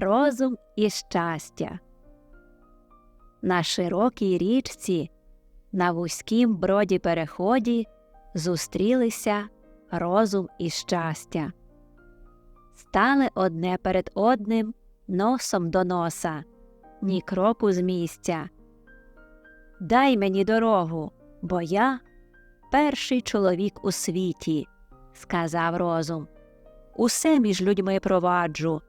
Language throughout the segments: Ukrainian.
розум і щастя. На широкій річці, на вузькім броді переході зустрілися розум і щастя. Стали одне перед одним носом до носа, ні кроку з місця. Дай мені дорогу, бо я перший чоловік у світі, сказав розум. Усе між людьми проваджу,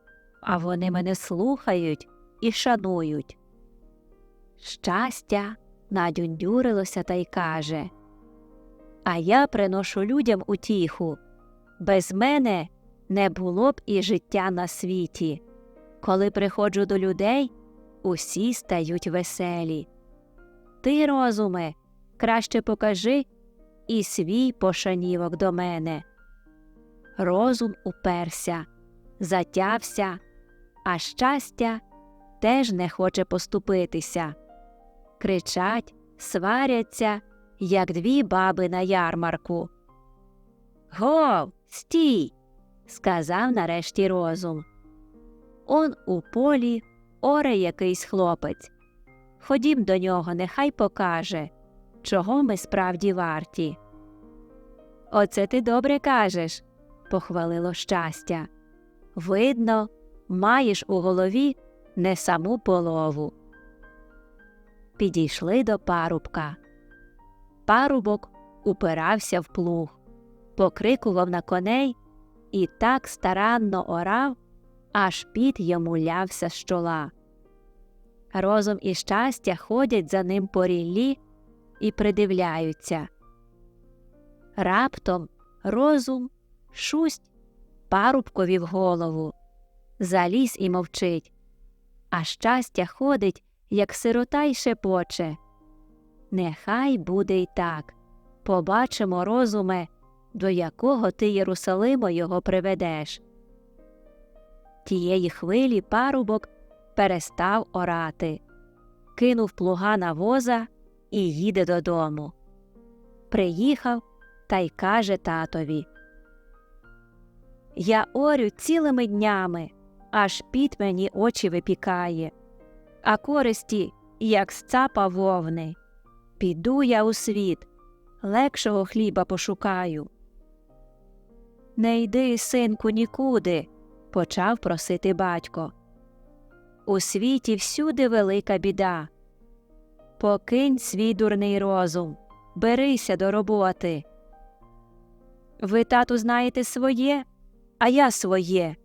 а вони мене слухають і шанують. Щастя надюндюрилося та й каже А я приношу людям утіху. Без мене не було б і життя на світі. Коли приходжу до людей, усі стають веселі. Ти, розуме, краще покажи і свій пошанівок до мене. Розум уперся, затявся, а щастя теж не хоче поступитися. Кричать, сваряться, як дві баби на ярмарку. Гов, стій, сказав нарешті розум. Он у полі оре якийсь хлопець. Ходім до нього, нехай покаже, чого ми справді варті. Оце ти добре кажеш, похвалило щастя. Видно, маєш у голові не саму полову. Підійшли до парубка. Парубок упирався в плуг, покрикував на коней і так старанно орав, аж піт йому лявся з чола. Розум і щастя ходять за ним по ріллі і придивляються. Раптом розум шусть парубкові в голову, заліз і мовчить, а щастя ходить, як сирота й шепоче. Нехай буде й так. Побачимо, розуме, до якого ти Єрусалиму його приведеш. Тієї хвилі парубок перестав орати, кинув плуга на воза і їде додому. Приїхав та й каже татові Я орю цілими днями, аж піт мені очі випікає, а користі, як з цапа вовни. Піду я у світ, легшого хліба пошукаю. Не йди, синку, нікуди, почав просити батько. У світі всюди велика біда. Покинь свій дурний розум, берися до роботи. Ви, тату, знаєте своє, а я своє,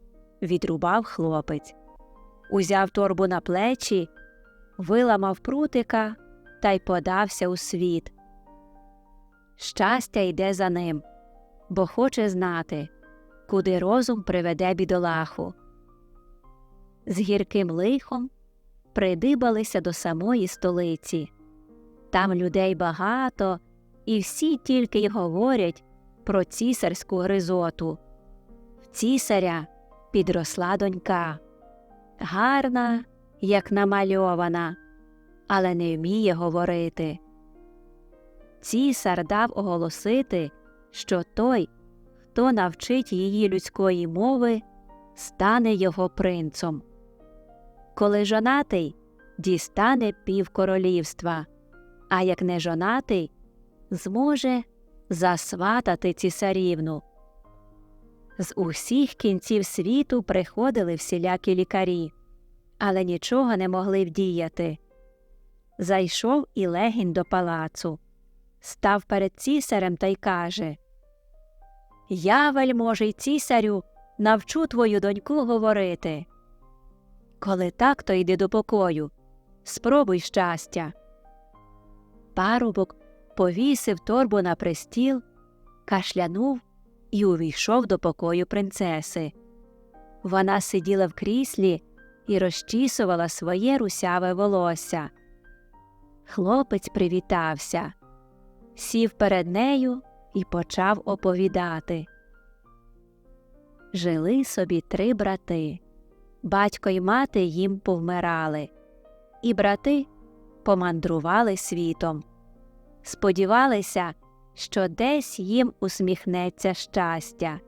відрубав хлопець. Узяв торбу на плечі, виламав прутика та й подався у світ. Щастя йде за ним, бо хоче знати, куди розум приведе бідолаху. З гірким лихом придибалися до самої столиці. Там людей багато, і всі тільки й говорять про цісарську гризоту. В цісаря підросла донька, гарна, як намальована, але не вміє говорити. Цісар дав оголосити, що той, хто навчить її людської мови, стане його принцом. Коли жонатий, дістане півкоролівства, а як не жонатий, зможе засватати цісарівну. З усіх кінців світу приходили всілякі лікарі, але нічого не могли вдіяти. Зайшов і легінь до палацу, став перед цісарем та й каже Я, вельможий цісарю, навчу твою доньку говорити. Коли так, то йди до покою. Спробуй щастя. Парубок повісив торбу на пристіл, кашлянув і увійшов до покою принцеси. Вона сиділа в кріслі і розчісувала своє русяве волосся. Хлопець привітався, сів перед нею і почав оповідати. Жили собі три брати. Батько й мати їм повмирали, і брати помандрували світом. Сподівалися, що десь їм усміхнеться щастя.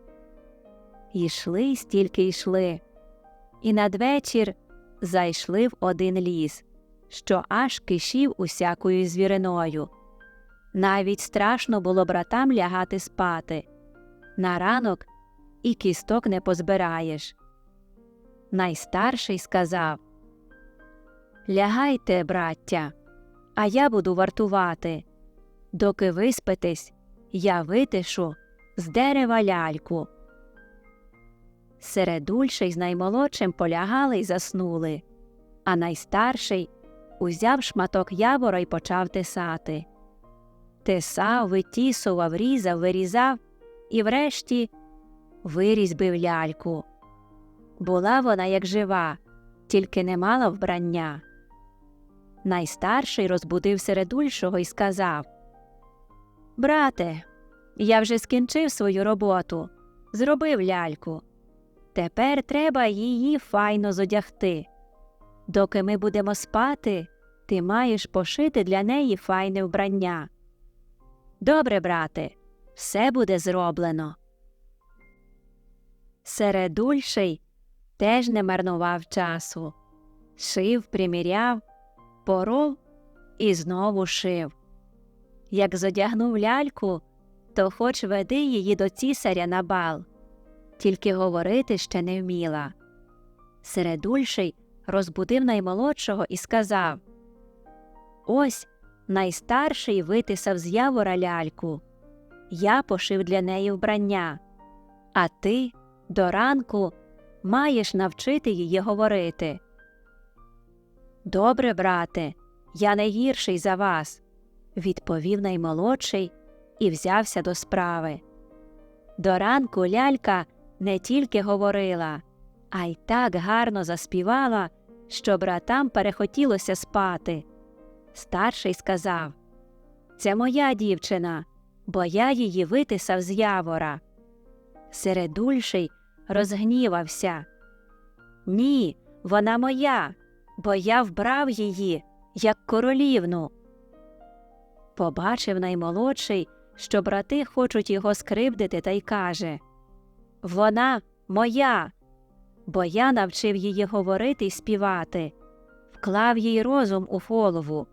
Йшли стільки йшли, і надвечір зайшли в один ліс, що аж кишів усякою звіриною. Навіть страшно було братам лягати спати. На ранок і кісток не позбираєш. Найстарший сказав Лягайте, браття, а я буду вартувати. Доки виспитесь, я витишу з дерева ляльку. Середульший з наймолодшим полягали й заснули, а найстарший узяв шматок ябора й почав тесати. Тесав, витісував, різав, вирізав і врешті вирізбив ляльку. Була вона як жива, тільки не мала вбрання. Найстарший розбудив середульшого і сказав Брате, я вже скінчив свою роботу, зробив ляльку. Тепер треба її файно зодягти. Доки ми будемо спати, ти маєш пошити для неї файне вбрання. Добре, брате, все буде зроблено. Середульший теж не марнував часу. Шив, приміряв, поров і знову шив. Як зодягнув ляльку, то хоч веди її до цісаря на бал, тільки говорити ще не вміла. Середульший розбудив наймолодшого і сказав Ось найстарший витисав з явора ляльку. Я пошив для неї вбрання, а ти до ранку маєш навчити її говорити. Добре, брате, я не гірший за вас, відповів наймолодший і взявся до справи. До ранку лялька не тільки говорила, а й так гарно заспівала, що братам перехотілося спати. Старший сказав Це моя дівчина, бо я її витисав з явора. Середульший розгнівався. Ні, вона моя, бо я вбрав її, як королівну. Побачив наймолодший, що брати хочуть його скривдити, та й каже Вона моя, бо я навчив її говорити й співати, вклав їй розум у голову.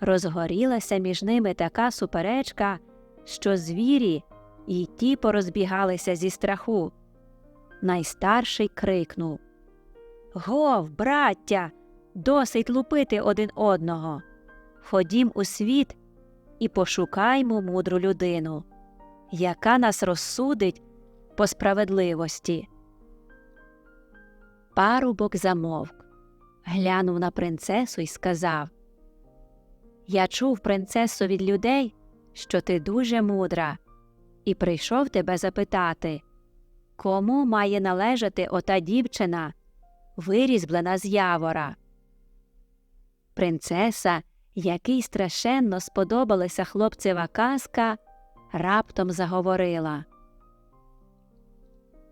Розгорілася між ними така суперечка, що звірі і ті порозбігалися зі страху. Найстарший крикнув Гов, браття, досить лупити один одного. Ходім у світ і пошукаймо мудру людину, яка нас розсудить по справедливості. Парубок замовк, глянув на принцесу і сказав Я чув, принцесо, від людей, що ти дуже мудра, і прийшов тебе запитати, кому має належати ота дівчина, вирізблена з явора. Принцеса, який страшенно сподобалася хлопцева казка, раптом заговорила.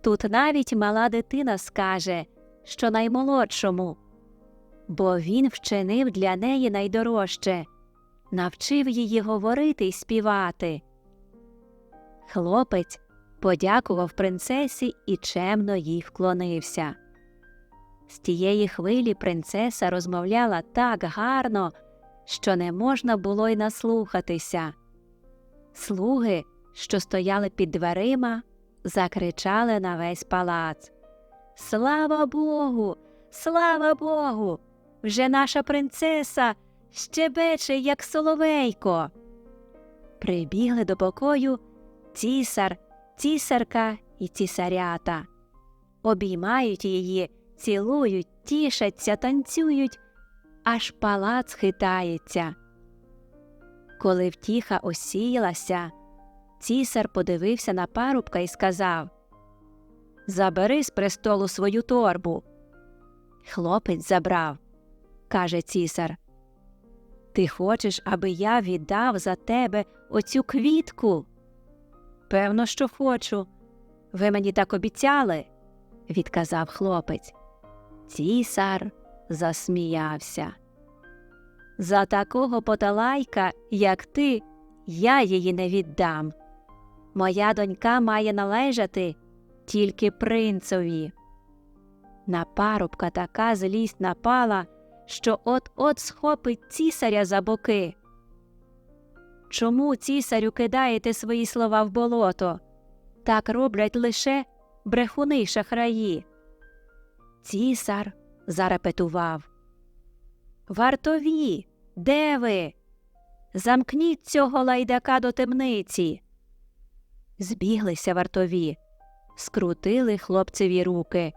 Тут навіть мала дитина скаже, що наймолодшому, бо він вчинив для неї найдорожче, навчив її говорити й співати. Хлопець подякував принцесі і чемно їй вклонився. З тієї хвилі принцеса розмовляла так гарно, що не можна було й наслухатися. Слуги, що стояли під дверима, закричали на весь палац Слава Богу, слава Богу! Вже наша принцеса щебече, як соловейко. Прибігли до покою цісар, цісарка і цісарята. Обіймають її, цілують, тішаться, танцюють, аж палац хитається. Коли втіха осіялася, цісар подивився на парубка і сказав Забери з престолу свою торбу. Хлопець забрав, каже цісар. Ти хочеш, аби я віддав за тебе оцю квітку? Певно, що хочу. Ви мені так обіцяли, відказав хлопець. Цісар засміявся. За такого поталайка, як ти, я її не віддам. Моя донька має належати тільки принцові. На парубка така злість напала, що от-от схопить цісаря за боки. Чому цісарю кидаєте свої слова в болото? Так роблять лише брехуни шахраї. Цісар зарепетував. Вартові, де ви? Замкніть цього лайдака до темниці. Збіглися вартові, скрутили хлопцеві руки,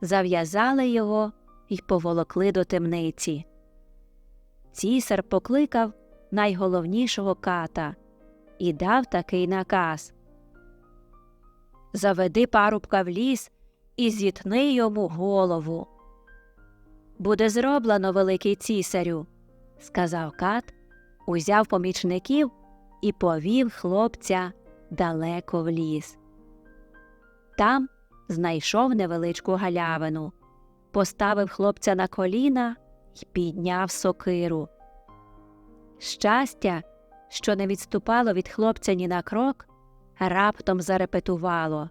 зав'язали його і поволокли до темниці. Цісар покликав найголовнішого ката і дав такий наказ Заведи парубка в ліс і зітни йому голову. Буде зроблено, великий цісарю, сказав кат, узяв помічників і повів хлопця далеко в ліс. Там знайшов невеличку галявину, поставив хлопця на коліна і підняв сокиру. Щастя, що не відступало від хлопця ні на крок, раптом зарепетувало.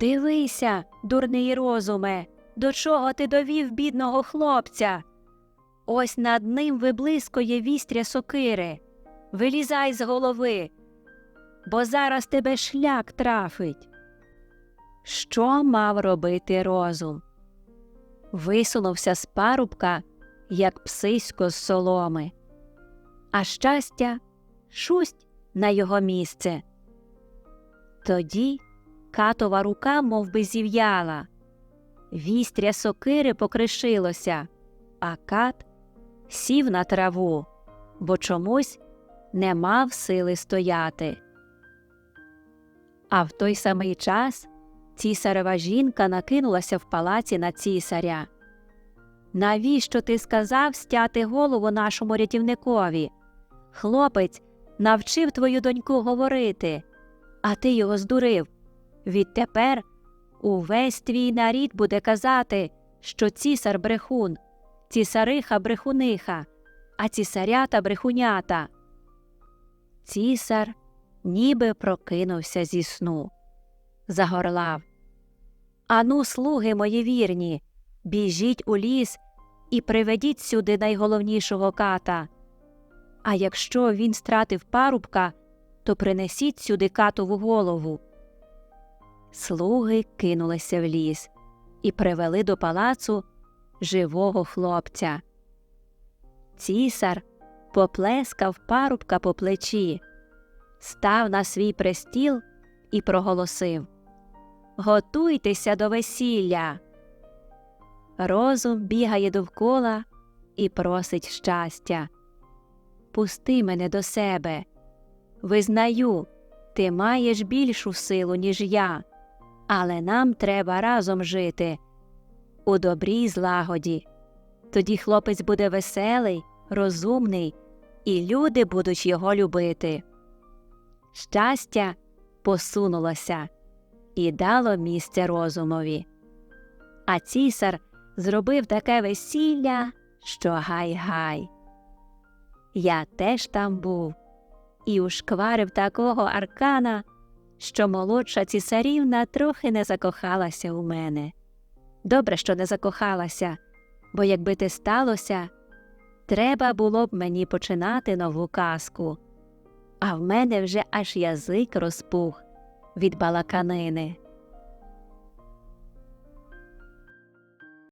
Дивися, дурний розуме, до чого ти довів бідного хлопця. Ось над ним виблискує вістря сокири. Вилізай з голови, бо зараз тебе шлях трафить. Що мав робити розум? Висунувся з парубка, як псисько з соломи, а щастя шусть на його місце. Тоді катова рука мов би, зів'яла, вістря сокири покришилося, а кат сів на траву, бо чомусь не мав сили стояти. А в той самий час цісарева жінка накинулася в палаці на цісаря. Навіщо ти сказав стяти голову нашому рятівникові? Хлопець навчив твою доньку говорити, а ти його здурив. Відтепер увесь твій нарід буде казати, що цісар брехун, цісариха брехуниха, а цісарята брехунята. Цісар ніби прокинувся зі сну. Загорлав. Ану, слуги мої вірні, біжіть у ліс і приведіть сюди найголовнішого ката. А якщо він стратив парубка, то принесіть сюди катову голову. Слуги кинулися в ліс і привели до палацу живого хлопця. Цісар поплескав парубка по плечі, став на свій престіл і проголосив Готуйтеся до весілля. Розум бігає довкола і просить щастя. Пусти мене до себе. Визнаю, ти маєш більшу силу, ніж я, але нам треба разом жити у добрій злагоді. Тоді хлопець буде веселий, розумний, і люди будуть його любити. Щастя посунулося і дало місце розумові. А цісар зробив таке весілля, що гай-гай. Я теж там був і ушкварив такого аркана, що молодша цісарівна трохи не закохалася у мене. Добре, що не закохалася, бо якби те сталося, треба було б мені починати нову казку, а в мене вже аж язик розпух від балаканини.